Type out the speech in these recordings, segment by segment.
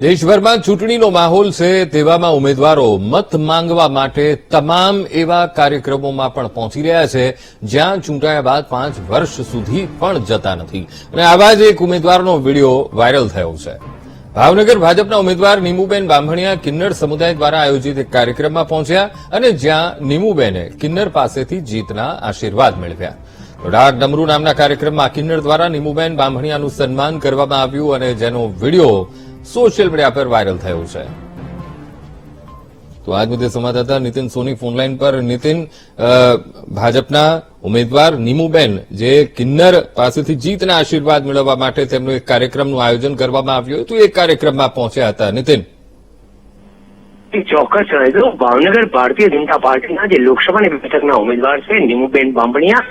દેશભરમાં ચૂંટણીનો માહોલ છે તેવામાં ઉમેદવારો મત માંગવા માટે તમામ એવા કાર્યક્રમોમાં પણ પહોંચી રહ્યા છે, જ્યાં ચૂંટાયા બાદ પાંચ વર્ષ સુધી પણ જતા નથી. અને આવા જ એક ઉમેદવારનો વીડિયો વાયરલ થયો છે. ભાવનગર ભાજપના ઉમેદવાર નીમુબેન બાંભણિયા કિન્નર સમુદાય દ્વારા આયોજિત એક કાર્યક્રમમાં પહોંચ્યા અને જ્યાં નીમુબેને કિન્નર પાસેથી જીતના આશીર્વાદ મેળવ્યા. ડાક ડમરૂ નામના કાર્યક્રમમાં કિન્નર દ્વારા નીમુબેન બાંભણિયાનું સન્માન કરવામાં આવ્યું અને જેનો વીડિયો સોશિયલ મીડિયા પર વાયરલ થયો છે. તો આજ મુદ્દે સંવાદદાતા નીતિન સોની ફોનલાઈન પર. નીતિન ભાજપના ઉમેદવાર નીમુબેન, જે કિન્નર પાસેથી જીતના આશીર્વાદ મેળવવા માટે તેમનું એક કાર્યક્રમનું આયોજન કરવામાં આવ્યું હતું. એ કાર્યક્રમમાં પહોંચ્યા હતા. નીતિન. ચોક્કસ ભાવનગર ભારતીય જનતા પાર્ટીના જે લોકસભાની બેઠકના ઉમેદવાર છે, નીમુબેન બાંભણિયા.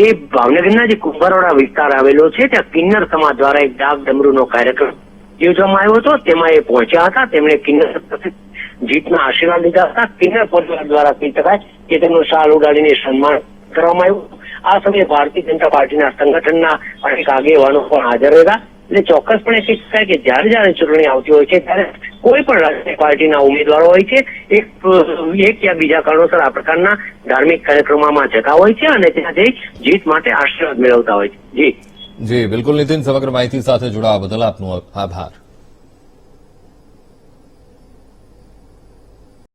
એ ભાવનગરના જે કુંભારવાડા વિસ્તાર આવેલો છે, ત્યાં કિન્નર સમાજ દ્વારા એક ડાક ડમરૂનો કાર્યક્રમ યોજવામાં આવ્યો હતો, તેમાં એ પહોંચ્યા હતા, તેમણે કિન્નર જીતના આશીર્વાદ લીધા હતા. કિન્નર પરિવાર દ્વારા કહી શકાય કે તેમનું શાલ ઉડાડીને સન્માન કરવામાં આવ્યું. આ સમયે ભારતીય જનતા પાર્ટીના સંગઠનના અનેક આગેવાનો પણ હાજર હતા એટલે ચોક્કસપણે કહી શકાય કે જ્યારે જ્યારે ચૂંટણી આવતી હોય છે, ત્યારે કોઈ પણ રાજકીય પાર્ટીના ઉમેદવારો હોય છે, એક એક યા બીજા કારણોસર આ પ્રકારના ધાર્મિક કાર્યક્રમોમાં જતા હોય છે અને ત્યાં જઈ જીત માટે આશીર્વાદ મેળવતા હોય છે. જી. જી બિલકુલ નીતિન સમગ્ર માહિતી સાથે જોડાવા બદલ આપનો આભાર.